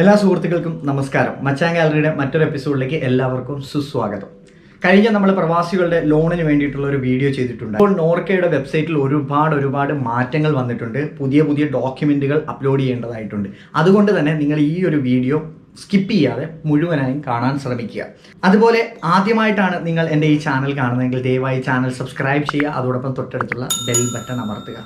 എല്ലാ സുഹൃത്തുക്കൾക്കും നമസ്കാരം. മച്ചാൻ ഗാലറിയുടെ മറ്റൊരു എപ്പിസോഡിലേക്ക് എല്ലാവർക്കും സുസ്വാഗതം. കഴിഞ്ഞ നമ്മൾ പ്രവാസികളുടെ ലോണിന് വേണ്ടിയിട്ടുള്ള ഒരു വീഡിയോ ചെയ്തിട്ടുണ്ട്. അപ്പോൾ നോർക്കയുടെ വെബ്സൈറ്റിൽ ഒരുപാട് ഒരുപാട് മാറ്റങ്ങൾ വന്നിട്ടുണ്ട്. പുതിയ പുതിയ ഡോക്യുമെന്റുകൾ അപ്ലോഡ് ചെയ്യേണ്ടതായിട്ടുണ്ട്. അതുകൊണ്ട് തന്നെ നിങ്ങൾ ഈ ഒരു വീഡിയോ സ്കിപ്പ് ചെയ്യാതെ മുഴുവനായും കാണാൻ ശ്രമിക്കുക. അതുപോലെ ആദ്യമായിട്ടാണ് നിങ്ങൾ എന്റെ ഈ ചാനൽ കാണുന്നതെങ്കിൽ ദയവായി ചാനൽ സബ്സ്ക്രൈബ് ചെയ്യുക. അതോടൊപ്പം തൊട്ടടുത്തുള്ള ബെൽ ബട്ടൺ അമർത്തുക.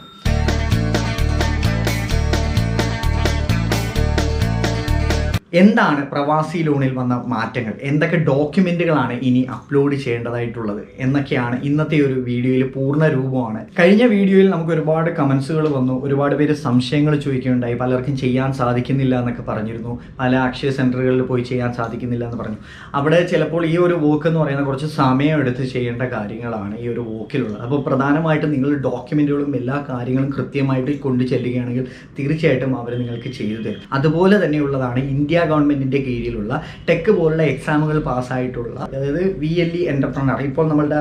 എന്താണ് പ്രവാസി ലോണിൽ വന്ന മാറ്റങ്ങൾ? എന്തൊക്കെ ഡോക്യുമെന്റുകളാണ് ഇനി അപ്ലോഡ് ചെയ്യേണ്ടതായിട്ടുള്ളത്? എന്നൊക്കെയാണ് ഇന്നത്തെ ഒരു വീഡിയോയിൽ പൂർണ രൂപമാണ്. കഴിഞ്ഞ വീഡിയോയിൽ നമുക്ക് ഒരുപാട് കമന്റ്സുകൾ വന്നു. ഒരുപാട് പേര് സംശയങ്ങൾ ചോദിക്കുകയുണ്ടായി. പലർക്കും ചെയ്യാൻ സാധിക്കുന്നില്ല എന്നൊക്കെ പറഞ്ഞിരുന്നു. പല അക്ഷയ സെന്ററുകളിൽ പോയി ചെയ്യാൻ സാധിക്കുന്നില്ല എന്ന് പറഞ്ഞു. അവിടെ ചിലപ്പോൾ ഈ ഒരു വോക്ക് എന്ന് പറയുന്ന കുറച്ച് സമയം എടുത്ത് ചെയ്യേണ്ട കാര്യങ്ങളാണ് ഈ ഒരു വോക്കിലുള്ളത് അപ്പോൾ പ്രധാനമായിട്ടും നിങ്ങൾ ഡോക്യുമെന്റുകളും എല്ലാ കാര്യങ്ങളും കൃത്യമായിട്ട് കൊണ്ടു ചെല്ലുകയാണെങ്കിൽ തീർച്ചയായിട്ടും അവർ നിങ്ങൾക്ക് ചെയ്തു തരും. അതുപോലെ തന്നെയുള്ളതാണ് ഇന്ത്യ ഗവൺമെന്റിന്റെ കീഴിലുള്ള ടെക് പോലുള്ള എക്സാമുകൾ പാസ്സായിട്ടുള്ള അതായത് വി എൽ ഇ എന്റർപ്രണർ ഇപ്പോൾ നമ്മളുടെ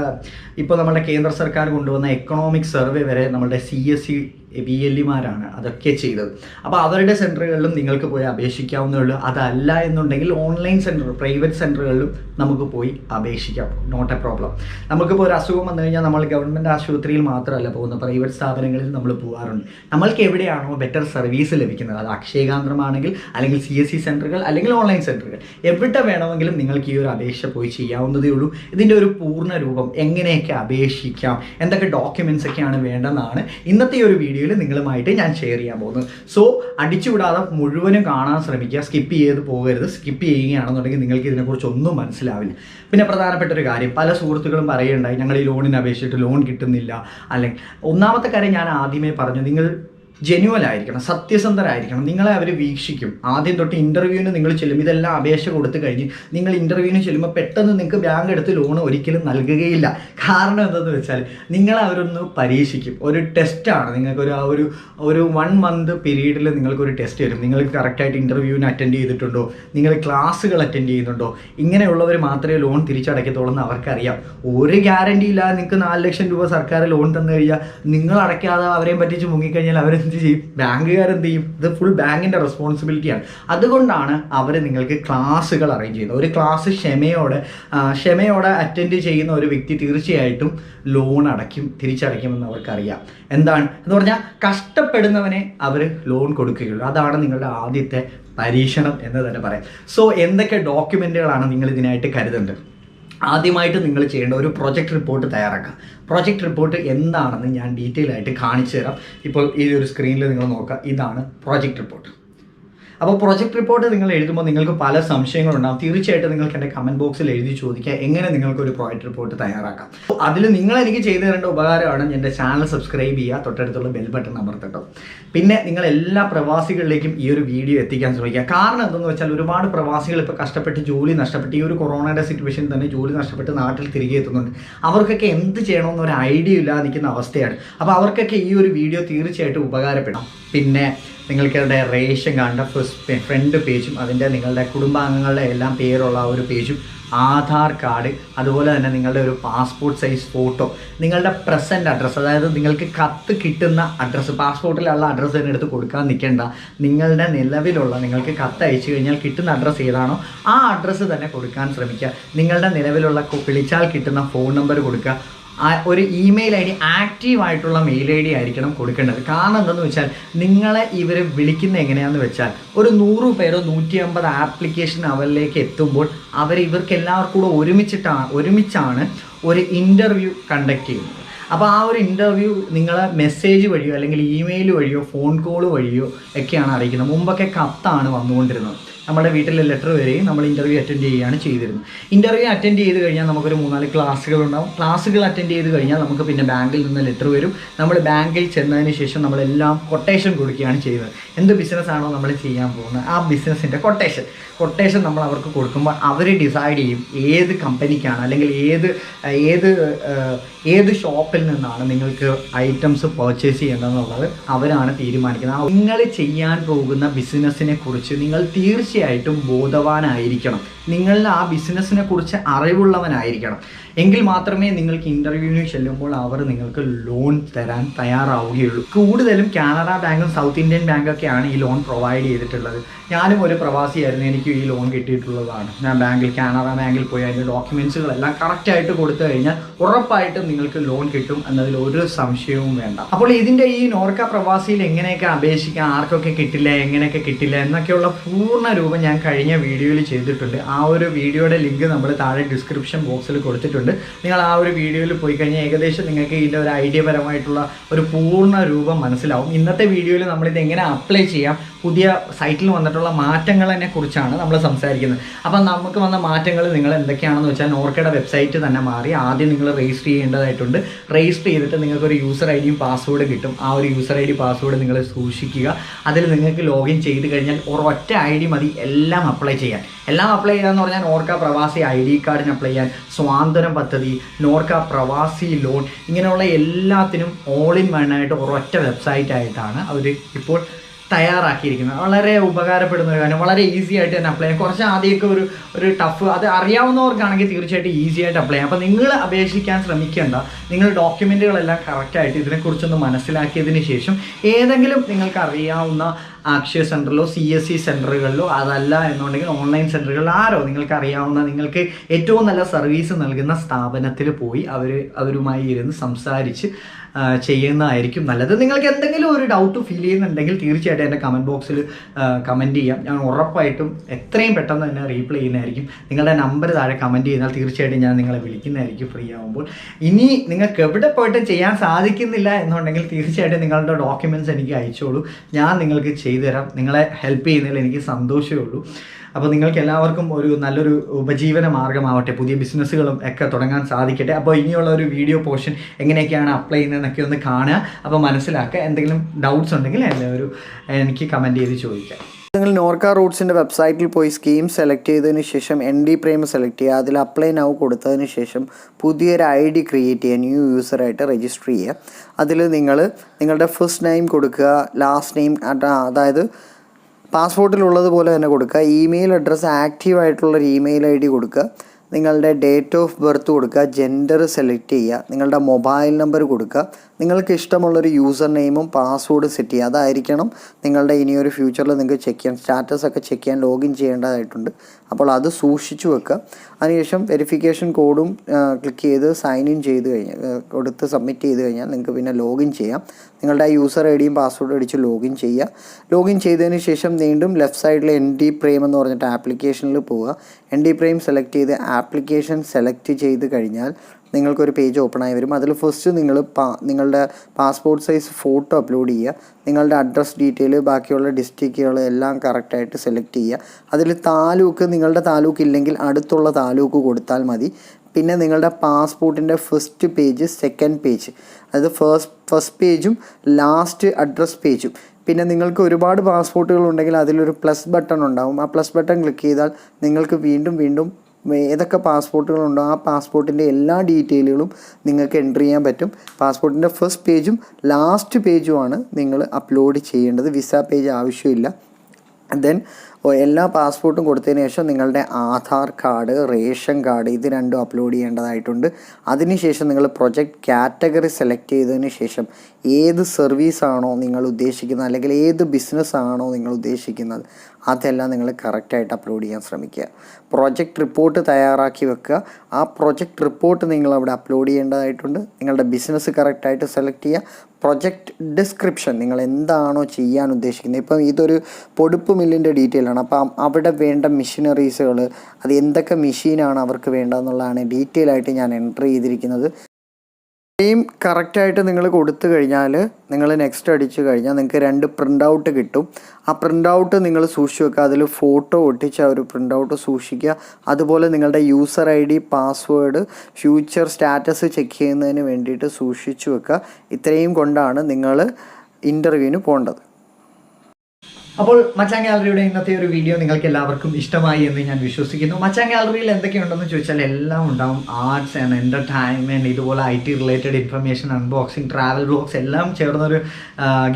ഇപ്പോൾ നമ്മുടെ കേന്ദ്ര സർക്കാർ കൊണ്ടുവന്ന എക്കണോമിക് സർവേ വരെ നമ്മുടെ C S C B L ഇമാരാണ് അതൊക്കെ ചെയ്തത്. അപ്പോൾ അവരുടെ സെന്ററുകളിലും നിങ്ങൾക്ക് പോയി അപേക്ഷിക്കാവുന്നേ അതല്ല എന്നുണ്ടെങ്കിൽ ഓൺലൈൻ സെന്റർ പ്രൈവറ്റ് സെന്ററുകളിലും നമുക്ക് പോയി അപേക്ഷിക്കാം. നോട്ട് എ പ്രോബ്ലം നമുക്കിപ്പോൾ ഒരു അസുഖം വന്നു കഴിഞ്ഞാൽ നമ്മൾ ഗവൺമെന്റ് ആശുപത്രിയിൽ മാത്രമല്ല പോകുന്നത്. പ്രൈവറ്റ് സ്ഥാപനങ്ങളിൽ നമ്മൾ പോകാറുണ്ട്. നമ്മൾക്ക് എവിടെയാണോ ബെറ്റർ സർവീസ് ലഭിക്കുന്നത്. അത് അക്ഷയകാന്ത്രമാണെങ്കിൽ അല്ലെങ്കിൽ സി എസ് സി സെന്ററുകൾ അല്ലെങ്കിൽ ഓൺലൈൻ സെന്ററുകൾ എവിടെ വേണമെങ്കിലും നിങ്ങൾക്ക് ഈ ഒരു അപേക്ഷ പോയി ചെയ്യാവുന്നതേ ഉള്ളൂ ഇതിന്റെ ഒരു പൂർണ രൂപം എങ്ങനെയൊക്കെ അപേക്ഷിക്കാം? എന്തൊക്കെ ഡോക്യുമെന്റ്സ് ഒക്കെയാണ് വേണ്ടതെന്നാണ് ഇന്നത്തെ ഈ ഒരു വീഡിയോയിൽ നിങ്ങളുമായിട്ട് ഞാൻ ഷെയർ ചെയ്യാൻ പോകുന്നത്. സോ അടിച്ചുവിടാതെ മുഴുവനും കാണാൻ ശ്രമിക്കുക സ്കിപ്പ് ചെയ്ത് പോകരുത് സ്കിപ്പ് ചെയ്യുകയാണെന്നുണ്ടെങ്കിൽ നിങ്ങൾക്ക് ഇതിനെക്കുറിച്ച് ഒന്നും മനസ്സിലാവില്ല. പിന്നെ പ്രധാനപ്പെട്ട ഒരു കാര്യം പല സുഹൃത്തുക്കളും പറയുണ്ടായി ഞങ്ങൾ ഈ ലോണിന് അപേക്ഷിച്ചിട്ട് ലോൺ കിട്ടുന്നില്ല. അല്ലെങ്കിൽ ഒന്നാമത്തെ കാര്യം ഞാൻ ആദ്യമേ പറഞ്ഞു നിങ്ങൾ ജെന്യുവൽ ആയിരിക്കണം സത്യസന്ധരായിരിക്കണം. നിങ്ങളെ അവർ വീക്ഷിക്കും. ആദ്യം തൊട്ട് ഇന്റർവ്യൂവിന് നിങ്ങൾ ചെല്ലും ഇതെല്ലാം അപേക്ഷ കൊടുത്തു കഴിഞ്ഞ് നിങ്ങൾ ഇന്റർവ്യൂവിന് ചെല്ലുമ്പോൾ പെട്ടെന്ന് നിങ്ങൾക്ക് ബാങ്ക് എടുത്ത് ലോൺ ഒരിക്കലും നൽകുകയില്ല. കാരണം എന്തെന്ന് വെച്ചാൽ നിങ്ങളെ അവരൊന്ന് പരീക്ഷിക്കും. ഒരു ടെസ്റ്റാണ് നിങ്ങൾക്കൊരു ആ ഒരു ഒരു വൺ മന്ത് പീരീഡിൽ നിങ്ങൾക്കൊരു ടെസ്റ്റ് വരും. നിങ്ങൾ കറക്റ്റായിട്ട് ഇന്റർവ്യൂവിന് അറ്റൻഡ് ചെയ്തിട്ടുണ്ടോ? നിങ്ങൾ ക്ലാസ്സുകൾ അറ്റൻഡ് ചെയ്യുന്നുണ്ടോ? ഇങ്ങനെയുള്ളവർ മാത്രമേ ലോൺ തിരിച്ചടയ്ക്കത്തുള്ളൂ എന്ന് അവർക്കറിയാം. ഒരു ഗ്യാരണ്ടി ഇല്ലാതെ നിങ്ങൾക്ക് നാല് ലക്ഷം രൂപ സർക്കാർ ലോൺ തന്നു കഴിഞ്ഞാൽ നിങ്ങൾ അടയ്ക്കാതെ അവരെയും പറ്റിച്ച് മുങ്ങിക്കഴിഞ്ഞാൽ അവരെന്ത് ചെയ്യും? ബാങ്കുകാർ എന്ത് ചെയ്യും ഇത് ഫുൾ ബാങ്കിന്റെ റെസ്പോൺസിബിലിറ്റിയാണ് അതുകൊണ്ടാണ് അവർ നിങ്ങൾക്ക് ക്ലാസ്സുകൾ അറേഞ്ച് ചെയ്യുന്നത്. ഒരു ക്ലാസ് ക്ഷമയോടെ ക്ഷമയോടെ അറ്റൻഡ് ചെയ്യുന്ന ഒരു വ്യക്തി തീർച്ചയായിട്ടും ലോൺ അടയ്ക്കും തിരിച്ചടയ്ക്കുമെന്ന് അവർക്കറിയാം. എന്താണ്? എന്ന് പറഞ്ഞാൽ കഷ്ടപ്പെടുന്നവനെ അവർ ലോൺ കൊടുക്കുകയുള്ളൂ. അതാണ് നിങ്ങളുടെ ആദ്യത്തെ പരീക്ഷണം എന്ന് തന്നെ പറയാം. സോ എന്തൊക്കെ ഡോക്യുമെന്റുകളാണ് നിങ്ങൾ ഇതിനായിട്ട് കരുതേണ്ടത്? ആദ്യമായിട്ട് നിങ്ങൾ ചെയ്യേണ്ട ഒരു പ്രൊജക്ട് റിപ്പോർട്ട് തയ്യാറാക്കുക പ്രൊജക്ട് റിപ്പോർട്ട് എന്താണെന്ന് ഞാൻ ഡീറ്റെയിൽ ആയിട്ട് കാണിച്ചു തരാം. ഇപ്പോൾ ഈ ഒരു സ്ക്രീനിൽ നിങ്ങൾ നോക്കുക ഇതാണ് പ്രൊജക്ട് റിപ്പോർട്ട്. അപ്പോൾ പ്രൊജക്ട് റിപ്പോർട്ട് നിങ്ങൾ എഴുതുമ്പോൾ നിങ്ങൾക്ക് പല സംശയങ്ങളുണ്ടാകും തീർച്ചയായിട്ടും നിങ്ങൾക്ക് എന്റെ കമന്റ് ബോക്സിൽ എഴുതി ചോദിക്കുക എങ്ങനെ നിങ്ങൾക്ക് ഒരു പ്രൊജക്ട് റിപ്പോർട്ട് തയ്യാറാക്കാം? അതിൽ നിങ്ങൾ എനിക്ക് ചെയ്തു തരേണ്ട ഉപകാരമാണ് എന്റെ ചാനൽ സബ്സ്ക്രൈബ് ചെയ്യുക. തൊട്ടടുത്തുള്ള ബെൽ ബട്ടൺ അമർത്തട്ടോ. പിന്നെ നിങ്ങൾ എല്ലാ പ്രവാസികളിലേക്കും ഈ ഒരു വീഡിയോ എത്തിക്കാൻ ശ്രമിക്കുക. കാരണം എന്തെന്ന് വെച്ചാൽ ഒരുപാട് പ്രവാസികൾ ഇപ്പോൾ കഷ്ടപ്പെട്ട് ജോലി നഷ്ടപ്പെട്ട് ഈ ഒരു കൊറോണയുടെ സിറ്റുവേഷൻ തന്നെ ജോലി നഷ്ടപ്പെട്ട് നാട്ടിൽ തിരികെ എത്തുന്നുണ്ട്. അവർക്കൊക്കെ എന്ത് ചെയ്യണമെന്ന് ഒരു ഐഡിയ ഇല്ലാതെ നിൽക്കുന്ന അവസ്ഥയാണ്. അപ്പോൾ അവർക്കൊക്കെ ഈ ഒരു വീഡിയോ തീർച്ചയായിട്ടും ഉപകാരപ്പെടാം. പിന്നെ നിങ്ങൾക്കവിടെ റേഷൻ കാർഡിന്റെ ഫസ്റ്റ് ഫ്രണ്ട് പേജും അതിന്റെ നിങ്ങളുടെ കുടുംബാംഗങ്ങളുടെ എല്ലാം പേരുള്ള ഒരു പേജും ആധാർ കാർഡ് അതുപോലെ തന്നെ നിങ്ങളുടെ ഒരു പാസ്പോർട്ട് സൈസ് ഫോട്ടോ നിങ്ങളുടെ പ്രസന്റ് അഡ്രസ്സ് അതായത് നിങ്ങൾക്ക് കത്ത് കിട്ടുന്ന അഡ്രസ്സ് പാസ്പോർട്ടിലുള്ള അഡ്രസ്സ് തന്നെ എടുത്ത് കൊടുക്കാൻ നിൽക്കേണ്ട. നിങ്ങളുടെ നിലവിലുള്ള നിങ്ങൾക്ക് കത്ത് അയച്ചു കഴിഞ്ഞാൽ കിട്ടുന്ന അഡ്രസ്സ് ഏതാണോ ആ അഡ്രസ്സ് തന്നെ കൊടുക്കാൻ ശ്രമിക്കുക. നിങ്ങളുടെ നിലവിലുള്ള വിളിച്ചാൽ കിട്ടുന്ന ഫോൺ നമ്പർ കൊടുക്കുക. ഒരു ഇമെയിൽ ഐ ഡി ആക്റ്റീവ് ആയിട്ടുള്ള മെയിൽ ഐ ഡി ആയിരിക്കണം കൊടുക്കേണ്ടത്. കാരണം എന്തെന്ന് വെച്ചാൽ നിങ്ങളെ ഇവർ വിളിക്കുന്ന എങ്ങനെയാണെന്ന് വെച്ചാൽ ഒരു നൂറ് പേരോ നൂറ്റി അമ്പത് ആപ്ലിക്കേഷൻ അവരിലേക്ക് എത്തുമ്പോൾ അവർ ഇവർക്ക് എല്ലാവർക്കും കൂടെ ഒരുമിച്ചിട്ടാണ് ഒരുമിച്ചാണ് ഒരു ഇന്റർവ്യൂ കണ്ടക്ട് ചെയ്യുന്നത്. അപ്പോൾ ആ ഒരു ഇന്റർവ്യൂ നിങ്ങളെ മെസ്സേജ് വഴിയോ അല്ലെങ്കിൽ ഇമെയിൽ വഴിയോ ഫോൺ കോൾ വഴിയോ ഒക്കെയാണ് അറിയിക്കുന്നത്. മുമ്പൊക്കെ കത്താണ് വന്നുകൊണ്ടിരുന്നത്. നമ്മുടെ വീട്ടിലെ ലെറ്റർ വരികയും നമ്മൾ ഇന്റർവ്യൂ അറ്റൻഡ് ചെയ്യുകയാണ് ചെയ്തിരുന്നത്. ഇന്റർവ്യൂ അറ്റൻഡ് ചെയ്ത് കഴിഞ്ഞാൽ നമുക്കൊരു മൂന്നാൽ ക്ലാസ്സുകൾ ഉണ്ടാവും. ക്ലാസ്സുകൾ അറ്റൻഡ് ചെയ്ത് കഴിഞ്ഞാൽ നമുക്ക് പിന്നെ ബാങ്കിൽ നിന്ന് ലെറ്റർ വരും. നമ്മൾ ബാങ്കിൽ ചെന്നതിന് ശേഷം നമ്മളെല്ലാം കൊട്ടേഷൻ കൊടുക്കുകയാണ് ചെയ്യുന്നത്. എന്ത് ബിസിനസ്സാണോ നമ്മൾ ചെയ്യാൻ പോകുന്നത്? ആ ബിസിനസ്സിന്റെ കൊട്ടേഷൻ കൊട്ടേഷൻ നമ്മൾ അവർക്ക് കൊടുക്കുമ്പോൾ അവർ ഡിസൈഡ് ചെയ്യും ഏത് കമ്പനിക്കാണ് അല്ലെങ്കിൽ ഏത് ഏത് ഏത് ഷോപ്പിൽ നിന്നാണ് നിങ്ങൾക്ക് ഐറ്റംസ് പർച്ചേസ് ചെയ്യേണ്ടതെന്നുള്ളത് അവരാണ് തീരുമാനിക്കുന്നത്. നിങ്ങൾ ചെയ്യാൻ പോകുന്ന ബിസിനസ്സിനെ കുറിച്ച് നിങ്ങൾ തീർച്ചയായിട്ടും ബോധവാനായിരിക്കണം. നിങ്ങളുടെ ആ ബിസിനസ്സിനെ കുറിച്ച് അറിവുള്ളവനായിരിക്കണം. എങ്കിൽ മാത്രമേ നിങ്ങൾക്ക് ഇന്റർവ്യൂവിന് ചെല്ലുമ്പോൾ അവർ നിങ്ങൾക്ക് ലോൺ തരാൻ തയ്യാറാവുകയുള്ളൂ. കൂടുതലും കാനറ ബാങ്കും സൗത്ത് ഇന്ത്യൻ ബാങ്കൊക്കെയാണ് ഈ ലോൺ പ്രൊവൈഡ് ചെയ്തിട്ടുള്ളത്. ഞാനും ഒരു പ്രവാസിയായിരുന്നു. എനിക്ക് ഈ ലോൺ കിട്ടിയിട്ടുള്ളതാണ്. ഞാൻ ബാങ്കിൽ കാനറ ബാങ്കിൽ പോയി അതിന്റെ ഡോക്യുമെൻസുകളെല്ലാം കറക്റ്റായിട്ട് കൊടുത്തു കഴിഞ്ഞാൽ ഉറപ്പായിട്ടും നിങ്ങൾക്ക് ലോൺ കിട്ടും എന്നതിൽ ഒരു സംശയവും വേണ്ട. അപ്പോൾ ഇതിന്റെ ഈ നോർക്ക പ്രവാസിയിൽ എങ്ങനെയൊക്കെ അപേക്ഷിക്കാം? ആർക്കൊക്കെ കിട്ടില്ല? എങ്ങനെയൊക്കെ കിട്ടില്ല? എന്നൊക്കെയുള്ള പൂർണ രൂപം ഞാൻ കഴിഞ്ഞ വീഡിയോയിൽ ചെയ്തിട്ടുണ്ട്. ആ ഒരു വീഡിയോയുടെ ലിങ്ക് നമ്മൾ താഴെ ഡിസ്ക്രിപ്ഷൻ ബോക്സിൽ കൊടുത്തിട്ടുണ്ട്. നിങ്ങൾ ആ ഒരു വീഡിയോയിൽ പോയി കഴിഞ്ഞാൽ ഏകദേശം നിങ്ങൾക്ക് ഇതിന്റെ ഒരു ഐഡിയ പരമായിട്ടുള്ള ഒരു പൂർണ രൂപം മനസ്സിലാവും. ഇന്നത്തെ വീഡിയോയിൽ നമ്മളിത് എങ്ങനെ അപ്ലൈ ചെയ്യാം? പുതിയ സൈറ്റിൽ വന്നിട്ടുള്ള മാറ്റങ്ങളെ കുറിച്ചാണ് നമ്മൾ സംസാരിക്കുന്നത്. അപ്പം നമുക്ക് വന്ന മാറ്റങ്ങൾ നിങ്ങൾ എന്തൊക്കെയാണെന്ന് വെച്ചാൽ നോർക്കയുടെ വെബ്സൈറ്റ് തന്നെ മാറി. ആദ്യം നിങ്ങൾ രജിസ്റ്റർ ചെയ്യേണ്ടതായിട്ടുണ്ട്. രജിസ്റ്റർ ചെയ്തിട്ട് നിങ്ങൾക്ക് ഒരു യൂസർ ഐ ഡിയും പാസ്വേഡ് കിട്ടും. ആ ഒരു യൂസർ ഐ ഡി പാസ്വേഡ് നിങ്ങൾ സൂക്ഷിക്കുക. അതിൽ നിങ്ങൾക്ക് ലോഗിൻ ചെയ്ത് കഴിഞ്ഞാൽ ഒരൊറ്റ ഐ ഡി മതി എല്ലാം അപ്ലൈ ചെയ്യാൻ. എല്ലാം അപ്ലൈ ചെയ്യാന്ന് പറഞ്ഞാൽ നോർക്ക പ്രവാസി ഐ ഡി കാർഡിന് അപ്ലൈ ചെയ്യാൻ സ്വാതന്ത്ര്യം പദ്ധതി നോർക്ക പ്രവാസി ലോൺ ഇങ്ങനെയുള്ള എല്ലാത്തിനും ഓൾ ഇൻ വൺ ആയിട്ട് ഒരൊറ്റ വെബ്സൈറ്റ് ആയിട്ടാണ് അവർ ഇപ്പോൾ തയ്യാറാക്കിയിരിക്കുന്നത്. വളരെ ഉപകാരപ്പെടുന്ന ഒരു കാര്യം. വളരെ ഈസി ആയിട്ട് തന്നെ അപ്ലൈ ചെയ്യാം. കുറച്ച് ആദ്യമൊക്കെ ഒരു ഒരു ടഫ് അത് അറിയാവുന്നവർക്കാണെങ്കിൽ തീർച്ചയായിട്ടും ഈസി ആയിട്ട് അപ്ലൈ ചെയ്യാം. അപ്പോൾ നിങ്ങൾ അപേക്ഷിക്കാൻ ശ്രമിക്കേണ്ട നിങ്ങൾ ഡോക്യുമെന്റുകളെല്ലാം കറക്റ്റായിട്ട് ഇതിനെക്കുറിച്ചൊന്ന് മനസ്സിലാക്കിയതിന് ശേഷം ഏതെങ്കിലും നിങ്ങൾക്ക് അറിയാവുന്ന അക്ഷയ സെന്ററിലോ സി എസ് സി സെന്ററുകളിലോ അതല്ല എന്നുണ്ടെങ്കിൽ ഓൺലൈൻ സെന്ററുകളിൽ ആരോ നിങ്ങൾക്ക് അറിയാവുന്ന നിങ്ങൾക്ക് ഏറ്റവും നല്ല സർവീസ് നൽകുന്ന സ്ഥാപനത്തിൽ പോയി അവർ അവരുമായി ഇരുന്ന് സംസാരിച്ച് ചെയ്യുന്നതായിരിക്കും നല്ലത്. നിങ്ങൾക്ക് എന്തെങ്കിലും ഒരു ഡൗട്ട് ഫീൽ ചെയ്യുന്നുണ്ടെങ്കിൽ തീർച്ചയായിട്ടും എന്റെ കമന്റ് ബോക്സിൽ കമന്റ് ചെയ്യാം. ഞാൻ ഉറപ്പായിട്ടും എത്രയും പെട്ടെന്ന് തന്നെ റീപ്ലൈ ചെയ്യുന്നതായിരിക്കും. നിങ്ങളുടെ നമ്പർ താഴെ കമന്റ് ചെയ്താൽ തീർച്ചയായിട്ടും ഞാൻ നിങ്ങളെ വിളിക്കുന്നതായിരിക്കും ഫ്രീ ആകുമ്പോൾ ഇനി നിങ്ങൾക്ക് എവിടെ പോയിട്ട് ചെയ്യാൻ സാധിക്കുന്നില്ല എന്നുണ്ടെങ്കിൽ തീർച്ചയായിട്ടും നിങ്ങളുടെ ഡോക്യുമെന്റ്സ് എനിക്ക് അയച്ചോളൂ. ഞാൻ നിങ്ങൾക്ക് ചെയ്തു തരാം നിങ്ങളെ ഹെൽപ്പ് ചെയ്യുന്നതിൽ എനിക്ക് സന്തോഷമേ ഉള്ളൂ. അപ്പോൾ നിങ്ങൾക്ക് എല്ലാവർക്കും ഒരു നല്ലൊരു ഉപജീവന മാർഗമാവട്ടെ പുതിയ ബിസിനസ്സുകളും ഒക്കെ തുടങ്ങാൻ സാധിക്കട്ടെ. അപ്പോൾ ഇനിയുള്ള ഒരു വീഡിയോ പോർഷൻ എങ്ങനെയൊക്കെയാണ് അപ്ലൈ ചെയ്യുന്നതെന്നൊക്കെ ഒന്ന് കാണുക. അപ്പോൾ മനസ്സിലാക്കുക എന്തെങ്കിലും ഡൗട്ട്സ് ഉണ്ടെങ്കിൽ എല്ലാവരും എനിക്ക് കമന്റ് ചെയ്ത് ചോദിക്കാം നിങ്ങൾ നോർക്ക റൂട്ട്സിന്റെ വെബ്സൈറ്റിൽ പോയി സ്കീം സെലക്ട് ചെയ്തതിന് ശേഷം എൻ ഡി പ്രൈം സെലക്ട് ചെയ്യുക. അതിൽ അപ്ലൈ നൗ കൊടുത്തതിന് ശേഷം പുതിയൊരു ഐ ഡി ക്രിയേറ്റ് ചെയ്യുക ന്യൂ യൂസറായിട്ട് രജിസ്റ്റർ ചെയ്യുക. അതിൽ നിങ്ങൾ നിങ്ങളുടെ ഫസ്റ്റ് നെയിം കൊടുക്കുക ലാസ്റ്റ് നെയിം അതായത് പാസ്പോർട്ടിലുള്ളതുപോലെ തന്നെ കൊടുക്കുക. ഇമെയിൽ അഡ്രസ്സ് ആക്റ്റീവ് ആയിട്ടുള്ള ഒരു ഇമെയിൽ ഐ ഡി കൊടുക്കുക. നിങ്ങളുടെ ഡേറ്റ് ഓഫ് ബർത്ത് കൊടുക്കുക. ജെൻഡർ സെലക്ട് ചെയ്യുക. നിങ്ങളുടെ മൊബൈൽ നമ്പർ കൊടുക്കുക. നിങ്ങൾക്ക് ഇഷ്ടമുള്ളൊരു യൂസർ നെയിമും പാസ്വേഡ് സെറ്റ് ചെയ്യുക. അതായിരിക്കണം നിങ്ങളുടെ ഇനിയൊരു ഫ്യൂച്ചറിൽ നിങ്ങൾക്ക് ചെക്ക് ചെയ്യാൻ സ്റ്റാറ്റസ് ഒക്കെ ചെക്ക് ചെയ്യാൻ ലോഗിൻ ചെയ്യേണ്ടതായിട്ടുണ്ട്. അപ്പോൾ അത് സൂക്ഷിച്ചു വെക്കുക. അതിനുശേഷം വെരിഫിക്കേഷൻ കോഡും ക്ലിക്ക് ചെയ്ത് സൈൻ ഇൻ ചെയ്ത് കഴിഞ്ഞാൽ കൊടുത്ത് സബ്മിറ്റ് ചെയ്ത് കഴിഞ്ഞാൽ നിങ്ങൾക്ക് പിന്നെ ലോഗിൻ ചെയ്യാം. നിങ്ങളുടെ ആ യൂസർ ഐ ഡിയും പാസ്വേഡും അടിച്ച് ലോഗിൻ ചെയ്യുക. ലോഗിൻ ചെയ്തതിന് ശേഷം വീണ്ടും ലെഫ്റ്റ് സൈഡിൽ എൻ ഡി പ്രേം എന്ന് പറഞ്ഞിട്ട് ആപ്ലിക്കേഷനിൽ പോവുക. എൻ ഡി പ്രേം സെലക്ട് ചെയ്ത് ആപ്ലിക്കേഷൻ സെലക്ട് ചെയ്ത് കഴിഞ്ഞാൽ നിങ്ങൾക്കൊരു പേജ് ഓപ്പൺ ആയി വരും. അതിൽ ഫസ്റ്റ് നിങ്ങൾ പാ നിങ്ങളുടെ പാസ്പോർട്ട് സൈസ് ഫോട്ടോ അപ്ലോഡ് ചെയ്യുക. നിങ്ങളുടെ അഡ്രസ്സ് ഡീറ്റെയിൽ ബാക്കിയുള്ള ഡിസ്ട്രിക്റ്റുകൾ എല്ലാം കറക്റ്റായിട്ട് സെലക്ട് ചെയ്യുക. അതിൽ താലൂക്ക് നിങ്ങളുടെ താലൂക്ക് ഇല്ലെങ്കിൽ അടുത്തുള്ള താലൂക്ക് കൊടുത്താൽ മതി. പിന്നെ നിങ്ങളുടെ പാസ്പോർട്ടിന്റെ ഫസ്റ്റ് പേജ് സെക്കൻഡ് പേജ് അതായത് ഫസ്റ്റ് ഫസ്റ്റ് പേജും ലാസ്റ്റ് അഡ്രസ് പേജും പിന്നെ നിങ്ങൾക്ക് ഒരുപാട് പാസ്പോർട്ടുകൾ ഉണ്ടെങ്കിൽ അതിലൊരു പ്ലസ് ബട്ടൺ ഉണ്ടാവും. ആ പ്ലസ് ബട്ടൺ ക്ലിക്ക് ചെയ്താൽ നിങ്ങൾക്ക് വീണ്ടും വീണ്ടും ഏതൊക്കെ പാസ്പോർട്ടുകളുണ്ടോ ആ പാസ്പോർട്ടിന്റെ എല്ലാ ഡീറ്റെയിലുകളും നിങ്ങൾക്ക് എന്റർ ചെയ്യാൻ പറ്റും. പാസ്പോർട്ടിന്റെ ഫസ്റ്റ് പേജും ലാസ്റ്റ് പേജുമാണ് നിങ്ങൾ അപ്ലോഡ് ചെയ്യേണ്ടത്. വിസ പേജ് ആവശ്യമില്ല. ദെൻ എല്ലാ പാസ്പോർട്ടും കൊടുത്തതിന് ശേഷം നിങ്ങളുടെ ആധാർ കാർഡ് റേഷൻ കാർഡ് ഇത് രണ്ടും അപ്ലോഡ് ചെയ്യേണ്ടതായിട്ടുണ്ട്. അതിനുശേഷം നിങ്ങൾ പ്രൊജക്റ്റ് കാറ്റഗറി സെലക്ട് ചെയ്തതിന് ശേഷം ഏത് സർവീസാണോ നിങ്ങൾ ഉദ്ദേശിക്കുന്നത് അല്ലെങ്കിൽ ഏത് ബിസിനസ് ആണോ നിങ്ങൾ ഉദ്ദേശിക്കുന്നത് അതെല്ലാം നിങ്ങൾ കറക്റ്റായിട്ട് അപ്ലോഡ് ചെയ്യാൻ ശ്രമിക്കുക. പ്രൊജക്റ്റ് റിപ്പോർട്ട് തയ്യാറാക്കി വെക്കുക. ആ പ്രൊജക്റ്റ് റിപ്പോർട്ട് നിങ്ങൾ അവിടെ അപ്ലോഡ് ചെയ്യേണ്ടതായിട്ടുണ്ട്. നിങ്ങളുടെ ബിസിനസ് കറക്റ്റായിട്ട് സെലക്ട് ചെയ്യുക. പ്രൊജക്റ്റ് ഡിസ്ക്രിപ്ഷൻ നിങ്ങൾ എന്താണോ ചെയ്യാൻ ഉദ്ദേശിക്കുന്നത്. ഇപ്പം ഇതൊരു പൊടുപ്പ് മില്ലിന്റെ ഡീറ്റെയിൽ ആണ് അപ്പം അവിടെ വേണ്ട മെഷീനറീസുകൾ അത് എന്തൊക്കെ മെഷീനാണ് അവർക്ക് വേണ്ടതെന്നുള്ളതാണ് ഡീറ്റെയിൽ ആയിട്ട് ഞാൻ എൻട്രി ചെയ്തിരിക്കുന്നത്. നെയിം കറക്റ്റായിട്ട് നിങ്ങൾ കൊടുത്തു കഴിഞ്ഞാൽ നിങ്ങൾ നെക്സ്റ്റ് അടിച്ചു കഴിഞ്ഞാൽ നിങ്ങൾക്ക് രണ്ട് പ്രിന്റ് ഔട്ട് കിട്ടും. ആ പ്രിന്റ് ഔട്ട് നിങ്ങൾ സൂക്ഷിച്ച് വെക്കുക. അതിൽ ഫോട്ടോ ഒട്ടിച്ച് ആ ഒരു പ്രിന്റ് ഔട്ട് സൂക്ഷിക്കുക. അതുപോലെ നിങ്ങളുടെ user I D password future status check ചെയ്യുന്നതിന് വേണ്ടിയിട്ട് സൂക്ഷിച്ചു വെക്കുക. ഇത്രയും കൊണ്ടാണ് നിങ്ങൾ ഇന്റർവ്യൂവിന് പോകേണ്ടത്. അപ്പോൾ മച്ചാൻ ഗാലറിയുടെ ഇന്നത്തെ ഒരു വീഡിയോ നിങ്ങൾക്ക് എല്ലാവർക്കും ഇഷ്ടമായി എന്ന് ഞാൻ വിശ്വസിക്കുന്നു. മച്ചാൻ ഗാലറിയിൽ എന്തൊക്കെയുണ്ടെന്ന് ചോദിച്ചാൽ എല്ലാം ഉണ്ടാവും. ആർട്സ് ആൻഡ് എന്റർടൈൻമെന്റ് ഇതുപോലെ I T related information unboxing travel blogs എല്ലാം ചേർന്നൊരു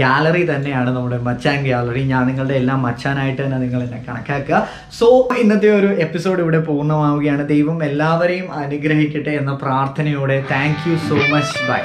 ഗാലറി തന്നെയാണ് നമ്മുടെ മച്ചാൻ ഗാലറി. ഞാൻ നിങ്ങളുടെ എല്ലാം മച്ചാനായിട്ട് തന്നെ നിങ്ങൾ എന്നെ കണക്കാക്കുക. സോ ഇന്നത്തെ ഒരു എപ്പിസോഡ് ഇവിടെ പൂർണമാവുകയാണ്. ദൈവം എല്ലാവരെയും അനുഗ്രഹിക്കട്ടെ എന്ന പ്രാർത്ഥനയോടെ. Thank so much bye